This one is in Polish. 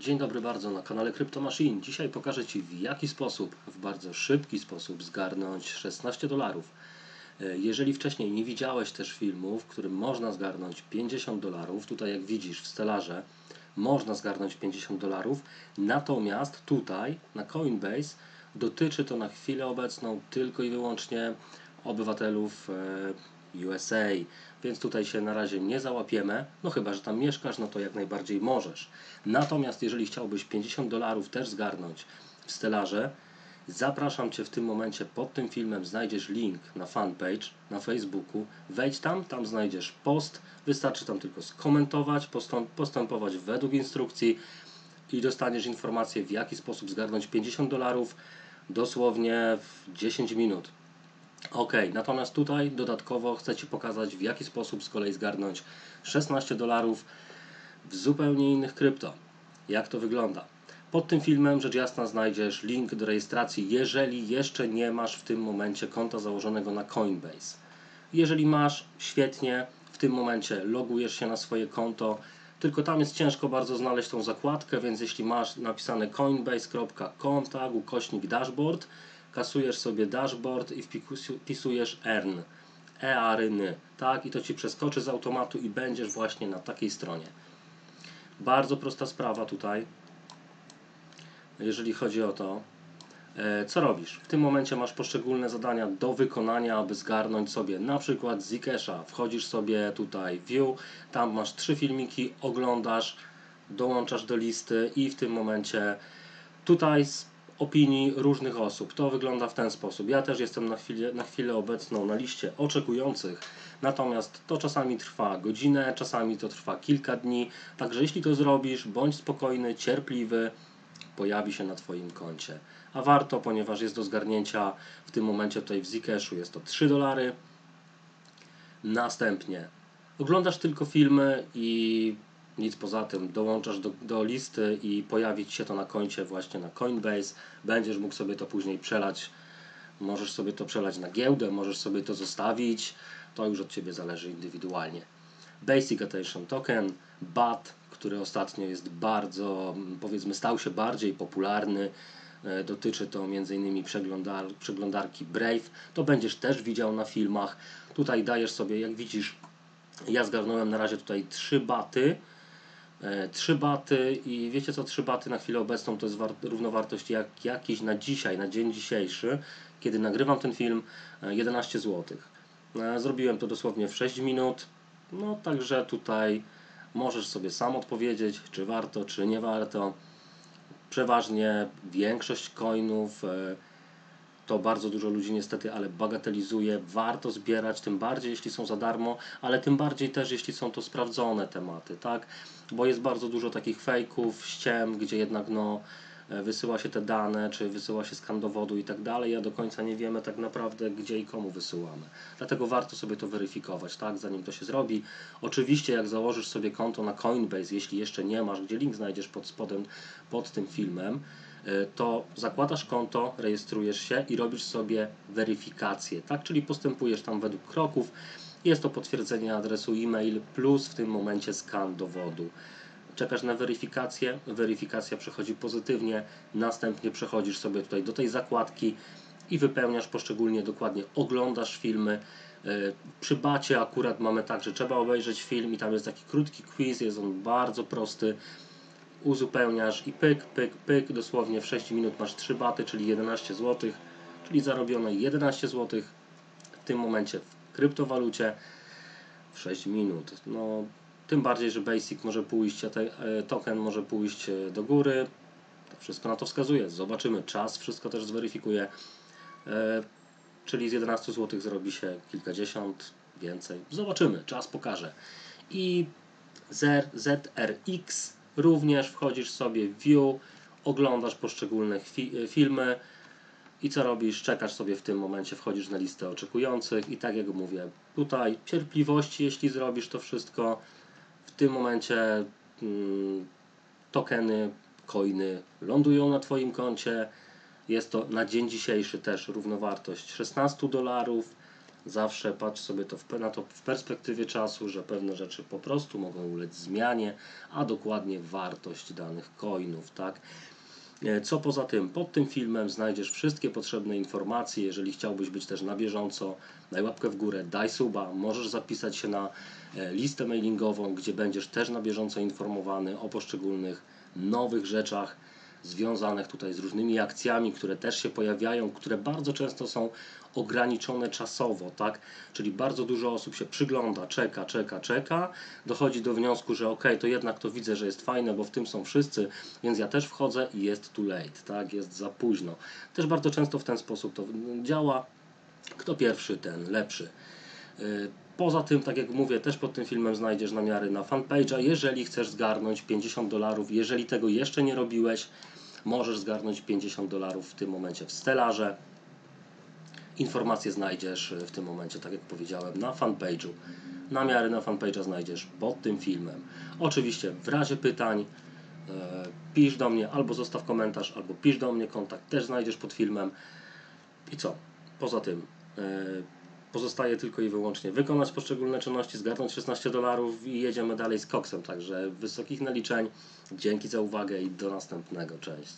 Dzień dobry bardzo na kanale Crypto Machine. Dzisiaj pokażę Ci w jaki sposób, w bardzo szybki sposób zgarnąć 16 dolarów. E, Jeżeli wcześniej nie widziałeś też filmu, w którym można zgarnąć 50 dolarów, tutaj jak widzisz w stelarze można zgarnąć 50 dolarów, natomiast tutaj na Coinbase dotyczy to na chwilę obecną tylko i wyłącznie obywatelów e, USA, więc tutaj się na razie nie załapiemy, no chyba, że tam mieszkasz, no to jak najbardziej możesz. Natomiast jeżeli chciałbyś 50 dolarów też zgarnąć w stelarze, zapraszam Cię w tym momencie, pod tym filmem znajdziesz link na fanpage na Facebooku, wejdź tam, tam znajdziesz post, wystarczy tam tylko skomentować, postępować według instrukcji i dostaniesz informację w jaki sposób zgarnąć 50 dolarów dosłownie w 10 minut. Ok, natomiast tutaj dodatkowo chcę Ci pokazać, w jaki sposób z kolei zgarnąć 16 dolarów w zupełnie innych krypto. Jak to wygląda? Pod tym filmem, rzecz jasna, znajdziesz link do rejestracji, jeżeli jeszcze nie masz w tym momencie konta założonego na Coinbase. Jeżeli masz, świetnie, w tym momencie logujesz się na swoje konto, tylko tam jest ciężko bardzo znaleźć tą zakładkę, więc jeśli masz napisane coinbase.com, tak, ukośnik dashboard, kasujesz sobie dashboard i wpisu- wpisujesz earn, earny, tak, i to Ci przeskoczy z automatu i będziesz właśnie na takiej stronie. Bardzo prosta sprawa tutaj, jeżeli chodzi o to, E, Co robisz? W tym momencie masz poszczególne zadania do wykonania, aby zgarnąć sobie na przykład Zkesha. Wchodzisz sobie tutaj View, tam masz trzy filmiki, oglądasz, dołączasz do listy i w tym momencie tutaj opinii różnych osób. To wygląda w ten sposób. Ja też jestem na chwilę, na chwilę obecną na liście oczekujących, natomiast to czasami trwa godzinę, czasami to trwa kilka dni. Także jeśli to zrobisz, bądź spokojny, cierpliwy, pojawi się na Twoim koncie. A warto, ponieważ jest do zgarnięcia w tym momencie tutaj w Zkeshu jest to 3 dolary. Następnie oglądasz tylko filmy i nic poza tym. Dołączasz do, do listy i pojawić się to na koncie właśnie na Coinbase. Będziesz mógł sobie to później przelać. Możesz sobie to przelać na giełdę, możesz sobie to zostawić. To już od Ciebie zależy indywidualnie. Basic Attention Token, BAT, który ostatnio jest bardzo, powiedzmy, stał się bardziej popularny. E, Dotyczy to m.in. Przeglądar, przeglądarki Brave. To będziesz też widział na filmach. Tutaj dajesz sobie, jak widzisz, ja zgarnąłem na razie tutaj trzy baty. E, Trzy baty i wiecie co, trzy baty na chwilę obecną to jest war- równowartość jak jakiś na dzisiaj, na dzień dzisiejszy, kiedy nagrywam ten film, e, 11 zł. Zrobiłem to dosłownie w 6 minut, no także tutaj możesz sobie sam odpowiedzieć, czy warto, czy nie warto. Przeważnie większość coinów e, to bardzo dużo ludzi niestety, ale bagatelizuje. Warto zbierać, tym bardziej jeśli są za darmo, ale tym bardziej też jeśli są to sprawdzone tematy, tak? Bo jest bardzo dużo takich fejków, ściem, gdzie jednak no e, wysyła się te dane, czy wysyła się skan dowodu i tak dalej, a do końca nie wiemy tak naprawdę gdzie i komu wysyłamy. Dlatego warto sobie to weryfikować, tak, zanim to się zrobi. Oczywiście jak założysz sobie konto na Coinbase, jeśli jeszcze nie masz, gdzie link znajdziesz pod spodem, pod tym filmem, to zakładasz konto, rejestrujesz się i robisz sobie weryfikację, tak, czyli postępujesz tam według kroków. Jest to potwierdzenie adresu e-mail plus w tym momencie skan dowodu czekasz na weryfikację, weryfikacja przechodzi pozytywnie, następnie przechodzisz sobie tutaj do tej zakładki i wypełniasz poszczególnie dokładnie, oglądasz filmy. E, Przy bacie akurat mamy tak, że trzeba obejrzeć film i tam jest taki krótki quiz, jest on bardzo prosty. Uzupełniasz i pyk, pyk, pyk, dosłownie w 6 minut masz 3 baty, czyli 11 zł, czyli zarobione 11 zł w tym momencie w kryptowalucie w 6 minut. No, tym bardziej, że Basic może pójść, e, token może pójść e, do góry. To wszystko na to wskazuje. Zobaczymy. Czas wszystko też zweryfikuje. E, Czyli z 11 zł zrobi się kilkadziesiąt, więcej. Zobaczymy. Czas pokaże. I ZRX również wchodzisz sobie w View, oglądasz poszczególne fi- filmy i co robisz? Czekasz sobie w tym momencie, wchodzisz na listę oczekujących i tak jak mówię, tutaj cierpliwości, jeśli zrobisz to wszystko, w tym momencie mm, tokeny, coiny lądują na Twoim koncie. Jest to na dzień dzisiejszy też równowartość 16 dolarów. Zawsze patrz sobie to w, na to w perspektywie czasu, że pewne rzeczy po prostu mogą ulec zmianie, a dokładnie wartość danych coinów, tak? E, Co poza tym, pod tym filmem znajdziesz wszystkie potrzebne informacje. Jeżeli chciałbyś być też na bieżąco, daj łapkę w górę, daj suba, możesz zapisać się na e, listę mailingową, gdzie będziesz też na bieżąco informowany o poszczególnych nowych rzeczach związanych tutaj z różnymi akcjami, które też się pojawiają, które bardzo często są ograniczone czasowo, tak? Czyli bardzo dużo osób się przygląda, czeka, czeka, czeka, dochodzi do wniosku, że ok, to jednak to widzę, że jest fajne, bo w tym są wszyscy, więc ja też wchodzę i jest too late, tak? Jest za późno. Też bardzo często w ten sposób to działa. Kto pierwszy, ten lepszy. Poza tym, tak jak mówię, też pod tym filmem znajdziesz namiary na fanpage'a. Jeżeli chcesz zgarnąć 50 dolarów, jeżeli tego jeszcze nie robiłeś, możesz zgarnąć 50 dolarów w tym momencie w Stellarze. Informacje znajdziesz w tym momencie, tak jak powiedziałem, na fanpage'u. Namiary na fanpage'a znajdziesz pod tym filmem. Oczywiście w razie pytań e, pisz do mnie, albo zostaw komentarz, albo pisz do mnie, kontakt też znajdziesz pod filmem. I co? Poza tym e, pozostaje tylko i wyłącznie wykonać poszczególne czynności, zgarnąć 16 dolarów i jedziemy dalej z koksem. Także wysokich naliczeń. Dzięki za uwagę i do następnego. Cześć.